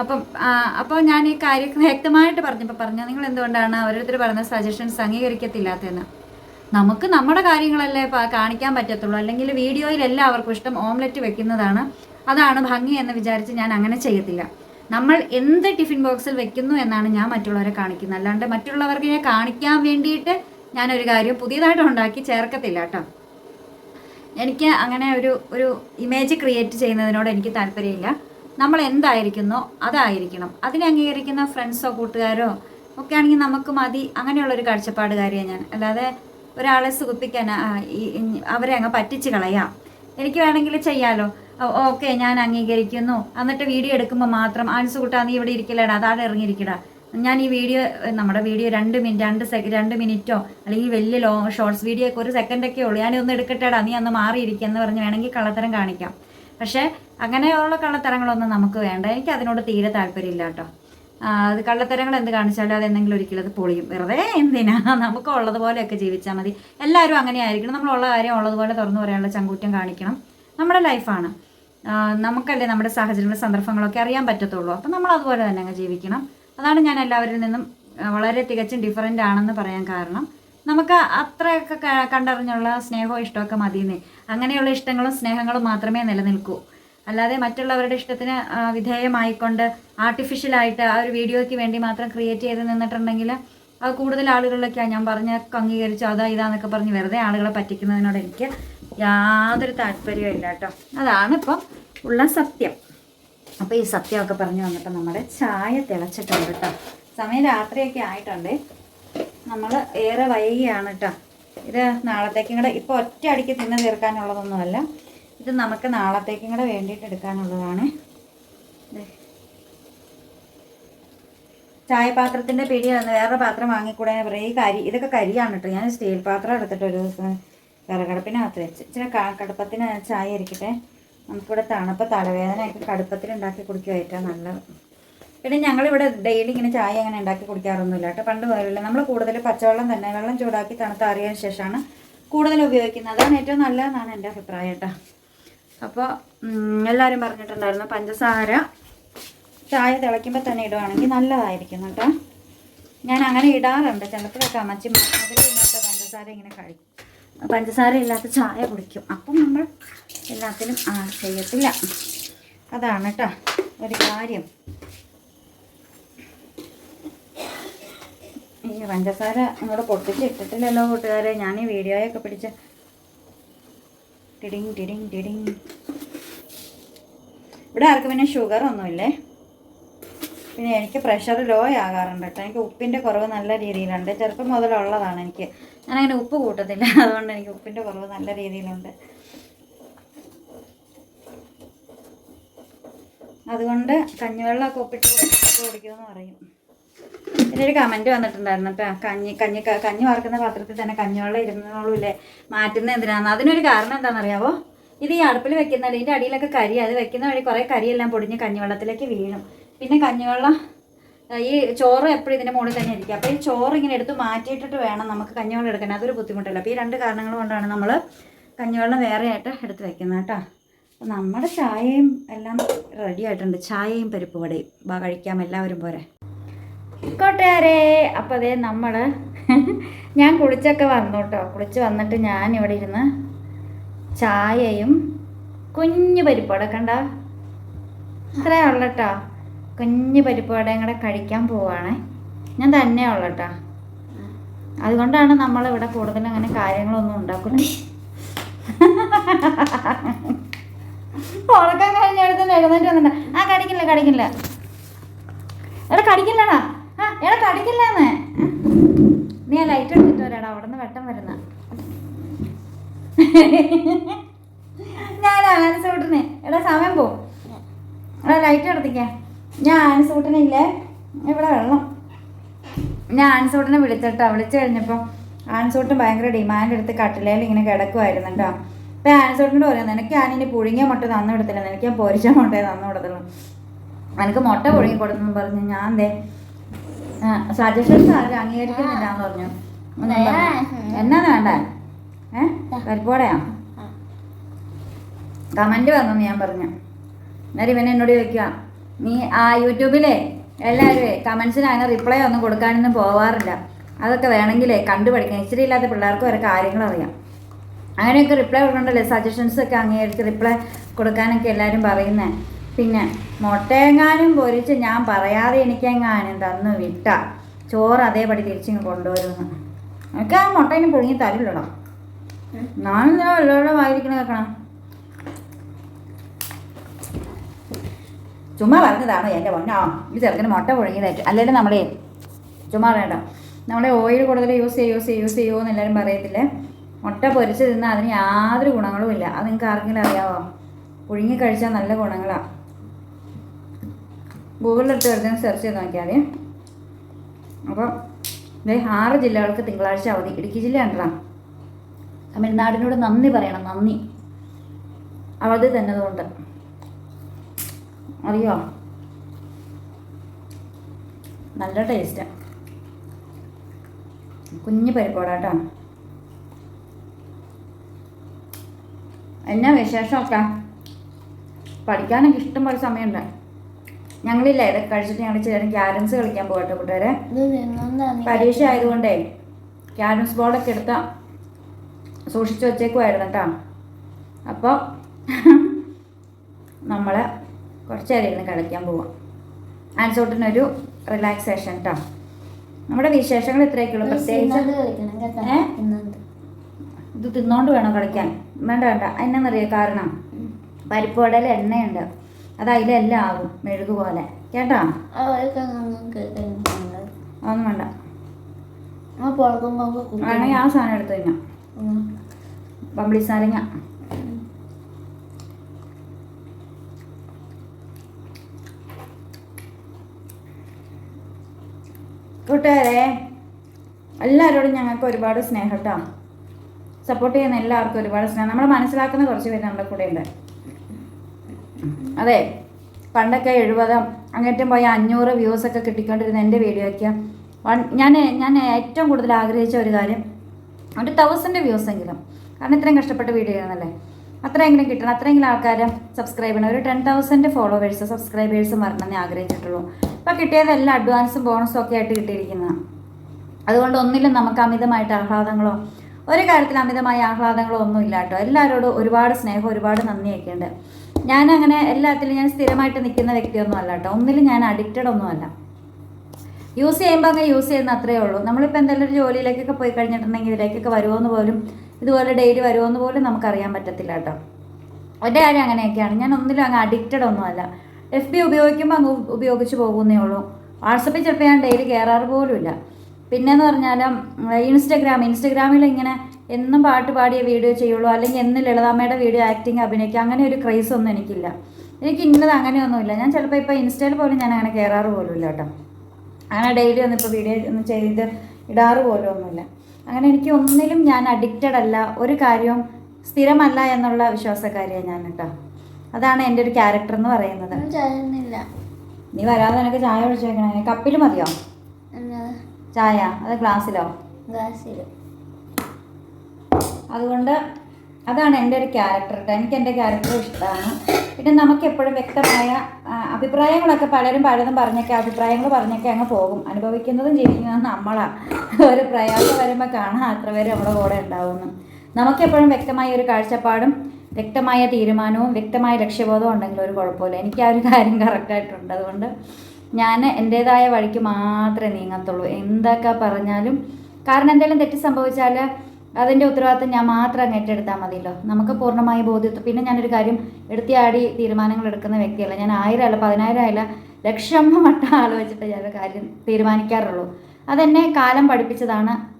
S1: അപ്പം അപ്പോൾ ഞാൻ ഈ കാര്യം വ്യക്തമായിട്ട് പറഞ്ഞപ്പോൾ പറഞ്ഞു നിങ്ങൾ എന്തുകൊണ്ടാണ് ഓരോരുത്തർ പറഞ്ഞ സജഷൻസ് അംഗീകരിക്കത്തില്ലാത്തതെന്ന്? നമുക്ക് നമ്മുടെ കാര്യങ്ങളല്ലേ കാണിക്കാൻ പറ്റത്തുള്ളൂ. അല്ലെങ്കിൽ വീഡിയോയിൽ എല്ലാവർക്കും ഇഷ്ടം ഓംലെറ്റ് വെക്കുന്നതാണ്. അതാണ് ഭംഗി എന്ന് വിചാരിച്ച് ഞാൻ അങ്ങനെ ചെയ്യത്തില്ല. നമ്മൾ എന്ത് ടിഫിൻ ബോക്സിൽ വെക്കുന്നു എന്നാണ് ഞാൻ മറ്റുള്ളവരെ കാണിക്കുന്നത്. അല്ലാണ്ട് മറ്റുള്ളവർക്ക് ഞാൻ കാണിക്കാൻ വേണ്ടിയിട്ട് ഞാനൊരു കാര്യം പുതിയതായിട്ട് ഉണ്ടാക്കി ചേർക്കത്തില്ല കേട്ടോ. എനിക്ക് അങ്ങനെ ഒരു ഒരു ഇമേജ് ക്രിയേറ്റ് ചെയ്യുന്നതിനോട് എനിക്ക് താല്പര്യമില്ല. നമ്മൾ എന്തായിരിക്കുന്നോ അതായിരിക്കണം. അതിനെ അംഗീകരിക്കുന്ന ഫ്രണ്ട്സോ കൂട്ടുകാരോ ഒക്കെ ആണെങ്കിൽ നമുക്ക് മതി. അങ്ങനെയുള്ളൊരു കാഴ്ചപ്പാടുകാരിയാണ് ഞാൻ. അല്ലാതെ ഒരാളെ സുഖിപ്പിക്കാൻ അവരെ അങ്ങ് പറ്റിച്ച് കളയാം. എനിക്ക് വേണമെങ്കിൽ ചെയ്യാലോ. ഓക്കെ ഞാൻ അംഗീകരിക്കുന്നു. എന്നിട്ട് വീഡിയോ എടുക്കുമ്പോൾ മാത്രം ആൻസ് കൂട്ടാ നീ ഇവിടെ ഇരിക്കലടാ അതാടെ ഇറങ്ങിയിരിക്കടാ. ഞാൻ ഈ വീഡിയോ നമ്മുടെ വീഡിയോ രണ്ട് മിനിറ്റ് രണ്ട് സെക്കൻഡ് രണ്ട് മിനിറ്റോ അല്ലെങ്കിൽ വലിയ ലോ ഷോർട്സ് വീഡിയോ ഒക്കെ ഒരു സെക്കൻഡൊക്കെ ഉള്ളൂ. ഞാനൊന്ന് എടുക്കട്ടെടാ നീ അന്ന് മാറിയിരിക്കുക എന്ന് പറഞ്ഞ് വേണമെങ്കിൽ കള്ളത്തരം കാണിക്കാം. പക്ഷേ അങ്ങനെയുള്ള കള്ളത്തരങ്ങളൊന്നും നമുക്ക് വേണ്ട. എനിക്ക് അതിനോട് തീരെ താല്പര്യമില്ല കേട്ടോ. അത് കള്ളത്തരങ്ങൾ എന്ത് കാണിച്ചാലും അത് എന്തെങ്കിലും ഒരിക്കലും അത് പൊളിയും. വെറുതെ എന്തിനാ? നമുക്ക് ഉള്ളതുപോലെയൊക്കെ ജീവിച്ചാൽ മതി. എല്ലാവരും അങ്ങനെ ആയിരിക്കണം. നമ്മളുള്ള കാര്യം ഉള്ളതുപോലെ തുറന്നു പറയാനുള്ള ചങ്കൂറ്റം കാണിക്കണം. നമ്മുടെ ലൈഫാണ് നമുക്കല്ലേ നമ്മുടെ സാഹചര്യങ്ങളും സന്ദർഭങ്ങളൊക്കെ അറിയാൻ പറ്റത്തുള്ളൂ. അപ്പം നമ്മൾ അതുപോലെ തന്നെ അങ്ങ് ജീവിക്കണം. അതാണ് ഞാൻ എല്ലാവരിൽ നിന്നും വളരെ തികച്ചും ഡിഫറന്റ് ആണെന്ന് പറയാൻ കാരണം. നമുക്ക് അത്രയൊക്കെ കണ്ടറിഞ്ഞുള്ള സ്നേഹവും ഇഷ്ടമൊക്കെ മതിയെന്നേ. അങ്ങനെയുള്ള ഇഷ്ടങ്ങളും സ്നേഹങ്ങളും മാത്രമേ നിലനിൽക്കൂ. അല്ലാതെ മറ്റുള്ളവരുടെ ഇഷ്ടത്തിന് വിധേയമായിക്കൊണ്ട് ആർട്ടിഫിഷ്യലായിട്ട് ആ ഒരു വീഡിയോയ്ക്ക് വേണ്ടി മാത്രം ക്രിയേറ്റ് ചെയ്ത് നിന്നിട്ടുണ്ടെങ്കിൽ അത് കൂടുതൽ ആളുകളിലൊക്കെയാണ് ഞാൻ പറഞ്ഞ അംഗീകരിച്ചു അതാ ഇതാന്നൊക്കെ പറഞ്ഞ് വെറുതെ ആളുകളെ പറ്റിക്കുന്നതിനോട് എനിക്ക് യാതൊരു താല്പര്യവും ഇല്ല കേട്ടോ. അതാണ് ഇപ്പം ഉള്ള സത്യം. അപ്പോൾ ഈ സത്യമൊക്കെ പറഞ്ഞു വന്നിട്ട് നമ്മുടെ ചായ തിളച്ചിട്ടുണ്ട് കേട്ടോ. സമയം രാത്രിയൊക്കെ ആയിട്ടുണ്ട്. നമ്മൾ ഏറെ വൈകിയാണ് കേട്ടോ. ഇത് നാളത്തേക്കും കൂടെ ഇപ്പോൾ ഒറ്റ അടിക്ക് തിന്ന് തീർക്കാനുള്ളതൊന്നുമല്ല. ഇത് നമുക്ക് നാളത്തേക്കും കൂടെ വേണ്ടിയിട്ട് എടുക്കാനുള്ളതാണ്. ചായപാത്രത്തിന്റെ പിടി വന്ന് വേറെ പാത്രം വാങ്ങിക്കൂടെ ഈ കരി ഇതൊക്കെ കരിയാണ് കേട്ടോ. ഞാൻ സ്റ്റീൽ പാത്രം എടുത്തിട്ട് ഒരു ദിവസം വിറകടുപ്പിനകത്ത് വെച്ച്. ഇച്ചിരി കടുപ്പത്തിന് ചായ ഇരിക്കട്ടെ നമുക്കിവിടെ തണുപ്പ് തലവേദനയൊക്കെ കടുപ്പത്തിൽ ഉണ്ടാക്കി കുടിക്കുക ഏറ്റവും നല്ലത്. പിന്നെ ഞങ്ങളിവിടെ ഡെയിലി ഇങ്ങനെ ചായ അങ്ങനെ ഉണ്ടാക്കി കുടിക്കാറൊന്നുമില്ല കേട്ടോ. പണ്ട് പോലുള്ള നമ്മൾ കൂടുതൽ പച്ചവെള്ളം തന്നെ വെള്ളം ചൂടാക്കി തണുത്താറിയതിന് ശേഷമാണ് കൂടുതൽ ഉപയോഗിക്കുന്നത്. അതാണ് ഏറ്റവും നല്ലതെന്നാണ് എന്റെ അഭിപ്രായം കേട്ടോ. അപ്പോൾ എല്ലാവരും പറഞ്ഞിട്ടുണ്ടായിരുന്നു പഞ്ചസാര ചായ തിളയ്ക്കുമ്പോൾ തന്നെ ഇടുവാണെങ്കിൽ നല്ലതായിരിക്കും കേട്ടോ. ഞാൻ അങ്ങനെ ഇടാറുണ്ട്. ചിലപ്പോഴൊക്കെ അമ്മച്ചി മധുരമില്ലാത്ത പഞ്ചസാര ഇങ്ങനെ കഴിക്കും. പഞ്ചസാര ഇല്ലാത്ത ചായ കുടിക്കും. അപ്പം നമ്മൾ എല്ലാത്തിനും ആ ചെയ്യത്തില്ല. അതാണ് കേട്ടോ ഒരു കാര്യം. ഈ പഞ്ചസാര അങ്ങോട്ട് പൊട്ടിച്ച് ഇട്ടിട്ടില്ലല്ലോ കൂട്ടുകാരെ. ഞാൻ ഈ വീഡിയോയൊക്കെ പിടിച്ച് ടിടിങ് ടിടിങ് ടിടിങ് ഇവിടെ ആർക്കും പിന്നെ ഷുഗർ ഒന്നുമില്ലേ? പിന്നെ എനിക്ക് പ്രഷർ ലോ ആകാറുണ്ട് കേട്ടോ. എനിക്ക് ഉപ്പിന്റെ കുറവ് നല്ല രീതിയിലുണ്ട്. ചെറുപ്പം മുതലുള്ളതാണ് എനിക്ക്. ഞാനങ്ങനെ ഉപ്പ് കൂട്ടത്തില്ല. അതുകൊണ്ട് എനിക്ക് ഉപ്പിന്റെ കുറവ് നല്ല രീതിയിലുണ്ട്. അതുകൊണ്ട് കഞ്ഞിവെള്ളമൊക്കെ ഉപ്പിട്ട് ഉപ്പ് കുടിക്കുമെന്ന് പറയും. പിന്നെ ഒരു കമന്റ് വന്നിട്ടുണ്ടായിരുന്നു കേട്ടോ കഞ്ഞി കഞ്ഞി കഞ്ഞി വറക്കുന്ന പാത്രത്തിൽ തന്നെ കഞ്ഞിവെള്ളം ഇരുന്നോളൂല്ലേ മാറ്റുന്നത് എന്തിനാന്ന്? അതിനൊരു കാരണം എന്താണെന്നറിയാവോ? ഇത് ഈ അടുപ്പിൽ വെക്കുന്ന ഇതിന്റെ അടിയിലൊക്കെ കരി അത് വെക്കുന്ന വഴി കുറേ കരിയെല്ലാം പൊടിഞ്ഞ് കഞ്ഞിവെള്ളത്തിലേക്ക് വീഴും. പിന്നെ കഞ്ഞിവെള്ളം ഈ ചോറ് എപ്പോഴും ഇതിന്റെ മുകളിൽ തന്നെ ഇരിക്കും. അപ്പോൾ ഈ ചോറ് ഇങ്ങനെ എടുത്ത് മാറ്റിയിട്ടിട്ട് വേണം നമുക്ക് കഞ്ഞിവെള്ളം എടുക്കാൻ. അതൊരു ബുദ്ധിമുട്ടല്ല? അപ്പോൾ ഈ രണ്ട് കാരണങ്ങൾ കൊണ്ടാണ് നമ്മൾ കഞ്ഞിവെള്ളം വേറെ ആയിട്ട് എടുത്ത് വെക്കുന്നത് കേട്ടോ അപ്പോൾ നമ്മുടെ ചായയും എല്ലാം റെഡി ആയിട്ടുണ്ട്. ചായയും പരിപ്പ് വടയും കഴിക്കാം. എല്ലാവരും പോരെ. കൂട്ടുകാരെ അപ്പം അതേ നമ്മൾ ഞാൻ കുളിച്ചൊക്കെ വന്നു കേട്ടോ കുളിച്ച് വന്നിട്ട് ഞാൻ ഇവിടെ ഇരുന്ന് ചായയും കുഞ്ഞു പരിപ്പുവട കണ്ട? ഇത്രയേ ഉള്ളു കേട്ടോ കുഞ്ഞു പരിപ്പുവടയും കൂടെ കഴിക്കാൻ പോവാണ്. ഞാൻ തന്നെ ഉള്ളു കേട്ടോ അതുകൊണ്ടാണ് നമ്മളിവിടെ കൂടുതൽ അങ്ങനെ കാര്യങ്ങളൊന്നും ഉണ്ടാക്കുന്നത് ഉറക്കം കഴിഞ്ഞെടുത്ത് എഴുന്നേറ്റ് വന്നിട്ട് ആ കടിക്കില്ല കടിക്കില്ല. എടാ കടിക്കില്ലടാ. ആ എടാ കടിക്കില്ലെന്ന്. നീ ആ ലൈറ്റ് എടുത്തിട്ട് വരാടാ അവിടെ നിന്ന് വെട്ടം വരുന്ന. ഞാൻ ആനസൂട്ടിനെ എടാ സമയം പോവും എടാ ലൈറ്റ് എടുത്തിക്കാം. ഞാൻ ആനസൂട്ടിനില്ലേ ഇവിടെ വെള്ളം. ഞാൻ ആൻസൂട്ടിനെ വിളിച്ചിട്ടാ വിളിച്ചു കഴിഞ്ഞപ്പോൾ ആൻസൂട്ട് ഭയങ്കര ഡിമാൻഡ് എടുത്ത് കട്ടിലയിൽ ഇങ്ങനെ കിടക്കുമായിരുന്നു കേട്ടോ. അപ്പം ആൻസൂട്ടിനോട് പറയാം നിനക്ക് ഞാനിനി പുഴുങ്ങിയ മുട്ട തന്നു കൊടുത്തില്ല. നിനക്ക് ഞാൻ പൊരിച്ച മുട്ടയെ തന്നു കൊടുത്തുള്ളൂ എനിക്ക് മുട്ട പുഴുങ്ങി കൊടുത്തെന്ന് പറഞ്ഞു ഞാൻ ദേ സജഷൻസ് ആരും അംഗീകരിക്കുന്നില്ലാന്ന് പറഞ്ഞു. എന്നാന്ന് വേണ്ട? ഏ? കമന്റ് വന്നു വന്നെന്ന് ഞാൻ പറഞ്ഞു. എന്നാലും ഇവനെ എന്നോട് ചോദിക്കുക നീ ആ യൂട്യൂബിലെ എല്ലാവരും കമന്റ്സിന് അങ്ങനെ റിപ്ലൈ ഒന്നും കൊടുക്കാനൊന്നും പോവാറില്ല. അതൊക്കെ വേണമെങ്കിലേ കണ്ടുപഠിക്കാം ഇച്ചിരി ഇല്ലാത്ത പിള്ളേർക്ക് വരെ കാര്യങ്ങൾ അറിയാം. അങ്ങനെയൊക്കെ റിപ്ലൈ കൊടുക്കണ്ടല്ലേ? സജഷൻസ് ഒക്കെ അംഗീകരിച്ച് റിപ്ലൈ കൊടുക്കാനൊക്കെ എല്ലാവരും പറയുന്നേ. പിന്നെ മുട്ടയെങ്ങാനും പൊരിച്ച് ഞാൻ പറയാതെ എനിക്കെങ്ങാനും തന്നു വിട്ട. ചോറ് അതേപടി തിരിച്ചിങ്ങ് കൊണ്ടുവരുമെന്ന് എനിക്ക് ആ മുട്ട ഇനി പുഴുങ്ങി തരില്ലടോ. ഞാനിങ്ങനെ എല്ലാവരുടെ വായിരിക്കണ കേൾക്കണം ചുമ്മാ പറഞ്ഞതാണ് എന്റെ പൊന്നോ. ഈ ചെറുക്കന് മുട്ട പുഴുങ്ങിയതായിട്ട്. അല്ലെങ്കിൽ നമ്മളെ ചുമ്മാ വേണ്ട നമ്മളെ ഓയിൽ കൂടുതൽ യൂസ് ചെയ്യും യൂസ് ചെയ്യും യൂസ് ചെയ്യുമോ എന്ന് എല്ലാവരും പറയത്തില്ലേ? മുട്ട പൊരിച്ച് തിന്നാൽ അതിന് യാതൊരു ഗുണങ്ങളും ഇല്ല. അത് നിങ്ങൾക്ക് ആർക്കെങ്കിലും അറിയാവോ? പുഴുങ്ങി കഴിച്ചാൽ നല്ല ഗുണങ്ങളാണ് ഗൂഗിളിലിട്ട് വെറുതെ സെർച്ച് ചെയ്ത് നോക്കിയാൽ മതി. അപ്പം ആറ് ജില്ലകൾക്ക് തിങ്കളാഴ്ച അവധി. ഇടുക്കി ജില്ല ഉണ്ടോ തമിഴ്നാടിനോട് നന്ദി പറയണം നന്ദി. അവധി തന്നതുകൊണ്ട്. അറിയോ? നല്ല ടേസ്റ്റ് കുഞ്ഞു പരിപ്പോടാട്ടോ. എന്നാ വിശേഷമൊക്കെ? പഠിക്കാനൊക്കെ ഇഷ്ടം പോലെ സമയമുണ്ട്. ഞങ്ങളില്ല ഇതൊക്കെ കഴിച്ചിട്ട് ഞങ്ങൾ ചില ക്യാരംസ് കളിക്കാൻ പോകട്ടെ കൂട്ടുകാരെ. പരീക്ഷ ആയതുകൊണ്ടേ ക്യാരംസ് ബോർഡൊക്കെ എടുത്ത സൂക്ഷിച്ചു വച്ചേക്കുമായിരുന്നു കേട്ടോ അപ്പോൾ നമ്മൾ കുറച്ച് നേരം ഇരുന്ന് കളിക്കാൻ പോവാം. ആൻസോട്ടിനൊരു റിലാക്സേഷൻ കേട്ടോ നമ്മുടെ വിശേഷങ്ങൾ ഇത്രയൊക്കെയുള്ളൂ. പ്രത്യേകിച്ച്? ഇത് തിന്നോണ്ട് വേണോ കളിക്കാൻ. വേണ്ട വേണ്ട. എന്നാന്നറിയാം കാരണം പരിപ്പ് പരിപ്പുവടയിൽ എണ്ണയുണ്ട്. അത് അതിലെല്ലാം ആകും മെഴുക് പോലെ. കേട്ടോ? ഒന്നും വേണ്ട. വേണമെങ്കിൽ ആ സാധനം എടുത്തു കഴിഞ്ഞാൽ പമ്പിളി സാരങ്ങ. കൂട്ടുകാരെ എല്ലാവരോടും ഞങ്ങൾക്ക് ഒരുപാട് സ്നേഹം കേട്ടോ സപ്പോർട്ട് ചെയ്യുന്ന എല്ലാവർക്കും ഒരുപാട് സ്നേഹം. നമ്മൾ മനസ്സിലാക്കുന്ന കുറച്ച് പേര് നമ്മുടെ കൂടെ ഉണ്ട് അതെ പണ്ടൊക്കെ എഴുപതാം അങ്ങേറ്റം പോയി അഞ്ഞൂറ് വ്യൂസ് ഒക്കെ കിട്ടിക്കൊണ്ടിരുന്ന എന്റെ വീഡിയോയ്ക്ക് വൺ ഞാൻ ഞാൻ ഏറ്റവും കൂടുതൽ ആഗ്രഹിച്ച ഒരു കാര്യം ഒരു തൗസൻഡ് വ്യൂസ് എങ്കിലും. കാരണം ഇത്രയും കഷ്ടപ്പെട്ട് വീഡിയോ ചെയ്യുന്നല്ലേ അത്രയെങ്കിലും കിട്ടണം അത്രയെങ്കിലും ആൾക്കാർ സബ്സ്ക്രൈബ് ചെയ്യണം. ഒരു ടെൻ തൗസൻഡ് ഫോളോവേഴ്സ് സബ്സ്ക്രൈബേഴ്സും വരണമെന്നേ ആഗ്രഹിച്ചിട്ടുള്ളൂ. ഇപ്പം കിട്ടിയതെല്ലാം അഡ്വാൻസും ബോണസും ഒക്കെ ആയിട്ട് കിട്ടിയിരിക്കുന്നതാണ് അതുകൊണ്ട് ഒന്നിലും നമുക്ക് അമിതമായിട്ട് ആഹ്ലാദങ്ങളോ ഒരു കാര്യത്തിൽ അമിതമായ ആഹ്ലാദങ്ങളോ ഒന്നും കേട്ടോ എല്ലാവരോടും ഒരുപാട് സ്നേഹം ഒരുപാട് നന്ദിയൊക്കെ ഉണ്ട് ഞാൻ അങ്ങനെ എല്ലാത്തിലും ഞാൻ സ്ഥിരമായിട്ട് നിൽക്കുന്ന വ്യക്തിയൊന്നും അല്ല കേട്ടോ. ഒന്നിലും ഞാൻ അഡിക്റ്റഡ് ഒന്നുമല്ല. യൂസ് ചെയ്യുമ്പോൾ അങ്ങ് യൂസ് ചെയ്യുന്ന അത്രേ ഉള്ളൂ. നമ്മളിപ്പോൾ എന്തെങ്കിലും ഒരു ജോലിയിലേക്കൊക്കെ പോയി കഴിഞ്ഞിട്ടുണ്ടെങ്കിൽ ഇതിലേക്കൊക്കെ വരുമോയെന്ന് പോലും ഇതുപോലെ ഡെയിലി വരുമോയെന്ന് പോലും നമുക്കറിയാൻ പറ്റത്തില്ല കേട്ടോ. എന്റെ കാര്യം അങ്ങനെയൊക്കെയാണ്. ഞാൻ ഒന്നിലും അങ്ങ് അഡിക്റ്റഡ് ഒന്നുമല്ല. എഫ് ബി ഉപയോഗിക്കുമ്പോൾ അങ്ങ് ഉപയോഗിച്ച് പോകുന്നേ ഉള്ളൂ. വാട്സപ്പിൽ ചിലപ്പോൾ ഞാൻ ഡെയിലി കയറാറ് പോലുമില്ല. പിന്നെയെന്ന് പറഞ്ഞാൽ ഇൻസ്റ്റഗ്രാം ഇൻസ്റ്റഗ്രാമിൽ ഇങ്ങനെ എന്നും പാട്ട് പാടിയ വീഡിയോ ചെയ്യുള്ളൂ. അല്ലെങ്കിൽ എന്നും ലളിതാമ്മയുടെ വീഡിയോ ആക്ടിങ് അഭിനയിക്കുക അങ്ങനെ ഒരു ക്രൈസ് ഒന്നും എനിക്കില്ല. എനിക്ക് ഇന്നത് അങ്ങനെയൊന്നുമില്ല. ഞാൻ ചിലപ്പോൾ ഇപ്പോൾ ഇൻസ്റ്റയിൽ പോലും ഞാൻ അങ്ങനെ കയറാറ് പോലുമില്ല കേട്ടോ. അങ്ങനെ ഡെയിലി ഒന്നും ഇപ്പോൾ വീഡിയോ ഒന്നും ചെയ്ത് ഇടാറ് പോലും ഒന്നുമില്ല അങ്ങനെ എനിക്ക് ഒന്നിലും ഞാൻ അഡിക്റ്റഡ് അല്ല. ഒരു കാര്യവും സ്ഥിരമല്ല എന്നുള്ള വിശ്വാസക്കാരിയാണ് ഞാൻ കേട്ടോ. അതാണ് എന്റെ ഒരു ക്യാരക്ടർ എന്ന് പറയുന്നത്. നീ വരാതെ നിനക്ക് ചായ ഒഴിച്ചു വെക്കണേ. കപ്പിൽ മതിയോ? ചായ? അത് ഗ്ലാസ്സിലോ
S2: ഗ്ലാസ്സിൽ
S1: അതുകൊണ്ട് അതാണ് എന്റെ ഒരു ക്യാരക്ടർ കേട്ടോ എനിക്ക് എന്റെ ക്യാരക്ടർ ഇഷ്ടമാണ്. പിന്നെ നമുക്ക് എപ്പോഴും വ്യക്തമായ അഭിപ്രായങ്ങളൊക്കെ പലരും പലതും പറഞ്ഞൊക്കെ അഭിപ്രായങ്ങൾ പറഞ്ഞൊക്കെ അങ്ങ് പോകും. അനുഭവിക്കുന്നതും ജീവിക്കുന്നതും നമ്മളാണ് ഒരു പ്രയാസം വരുമ്പോൾ കാണാം അത്ര പേര് നമ്മുടെ കൂടെ ഉണ്ടാവുമെന്ന് നമുക്കെപ്പോഴും വ്യക്തമായ ഒരു കാഴ്ചപ്പാടും വ്യക്തമായ തീരുമാനവും വ്യക്തമായ ലക്ഷ്യബോധവും ഉണ്ടെങ്കിൽ ഒരു കുഴപ്പമില്ല. എനിക്ക് ആ ഒരു കാര്യം കറക്റ്റായിട്ടുണ്ട് അതുകൊണ്ട് ഞാൻ എന്റേതായ വഴിക്ക് മാത്രമേ നീങ്ങത്തുള്ളൂ. എന്തൊക്കെ പറഞ്ഞാലും കാരണം എന്തെങ്കിലും തെറ്റ് സംഭവിച്ചാൽ അതിന്റെ ഉത്തരവാദിത്തം ഞാൻ മാത്രം ഏറ്റെടുത്താൽ മതിയല്ലോ. നമുക്ക് പൂർണമായി ബോധ്യത്വം. പിന്നെ ഞാനൊരു കാര്യം എടുത്തിയാടി തീരുമാനങ്ങൾ എടുക്കുന്ന വ്യക്തിയല്ല. ഞാൻ ആയിരം അല്ല പതിനായിരം അല്ല ലക്ഷം വട്ടം ആലോചിച്ചിട്ട് ഞാൻ കാര്യം തീരുമാനിക്കാറുള്ളൂ. അതെന്നെ കാലം പഠിപ്പിച്ചതാണ്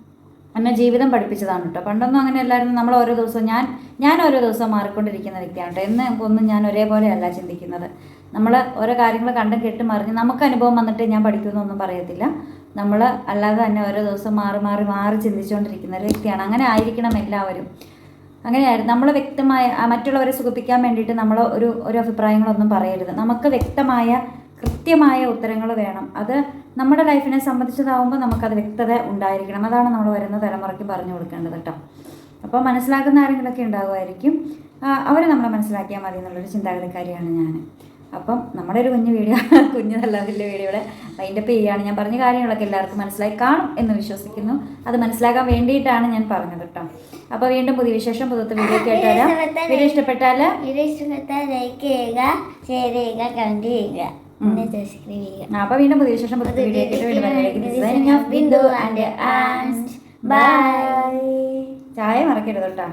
S1: എന്നെ ജീവിതം പഠിപ്പിച്ചതാണ് കേട്ടോ. പണ്ടൊന്നും അങ്ങനെ അല്ലായിരുന്നു. നമ്മൾ ഓരോ ദിവസവും ഞാൻ ഞാൻ ഓരോ ദിവസവും മാറിക്കൊണ്ടിരിക്കുന്ന വ്യക്തിയാണ് കേട്ടോ. എന്ന് ഒന്നും ഞാൻ ഒരേപോലെയല്ല ചിന്തിക്കുന്നത്. നമ്മൾ ഓരോ കാര്യങ്ങൾ കണ്ടും കേട്ടും അറിഞ്ഞ് നമുക്ക് അനുഭവം വന്നിട്ട് ഞാൻ പഠിക്കുമെന്നൊന്നും പറയത്തില്ല. നമ്മൾ അല്ലാതെ തന്നെ ഓരോ ദിവസം മാറി മാറി മാറി ചിന്തിച്ചുകൊണ്ടിരിക്കുന്ന ഒരു വ്യക്തിയാണ്. അങ്ങനെ ആയിരിക്കണം എല്ലാവരും. അങ്ങനെയായിരുന്നു. നമ്മൾ വ്യക്തമായ മറ്റുള്ളവരെ സുഖിപ്പിക്കാൻ വേണ്ടിയിട്ട് നമ്മൾ ഒരു ഒരു അഭിപ്രായങ്ങളൊന്നും പറയരുത്. നമുക്ക് വ്യക്തമായ കൃത്യമായ ഉത്തരങ്ങൾ വേണം. അത് നമ്മുടെ ലൈഫിനെ സംബന്ധിച്ചതാവുമ്പോൾ നമുക്കത് വ്യക്തത ഉണ്ടായിരിക്കണം. അതാണ് നമ്മൾ വരുന്ന തലമുറയ്ക്ക് പറഞ്ഞു കൊടുക്കേണ്ടത് കേട്ടോ. അപ്പോൾ മനസ്സിലാക്കുന്ന ആരെങ്കിലുമൊക്കെ ഉണ്ടാകുമായിരിക്കും അവരെ നമ്മളെ മനസ്സിലാക്കിയാൽ മതി എന്നുള്ളൊരു ചിന്താഗതിക്കാരിയാണ് ഞാൻ അപ്പം നമ്മുടെ ഒരു കുഞ്ഞു വീഡിയോ കുഞ്ഞതല്ല വലിയ വീഡിയോയുടെ അതിന്റെ ചെയ്യുകയാണ്. ഞാൻ പറഞ്ഞ കാര്യങ്ങളൊക്കെ എല്ലാവർക്കും മനസ്സിലായി കാണും എന്ന് വിശ്വസിക്കുന്നു. അത് മനസ്സിലാക്കാൻ വേണ്ടിയിട്ടാണ് ഞാൻ പറഞ്ഞത് കേട്ടോ. അപ്പോൾ വീണ്ടും പുതിയ വിശേഷം പുതുത്ത വീഡിയോ കേട്ടാൽ വീഡിയോ ഇഷ്ടപ്പെട്ടാൽ
S2: വീഡിയോ ഇഷ്ടപ്പെട്ടാൽ ലൈക്ക് ചെയ്യുക ഷെയർ ചെയ്യുക ചെയ്യുക.
S1: അപ്പോൾ വീണ്ടും പുതിയ വിശേഷം പുതുത്ത വീഡിയോ കേട്ട്
S2: aunt.
S1: ചായ മറക്കരുത് കേട്ടോ.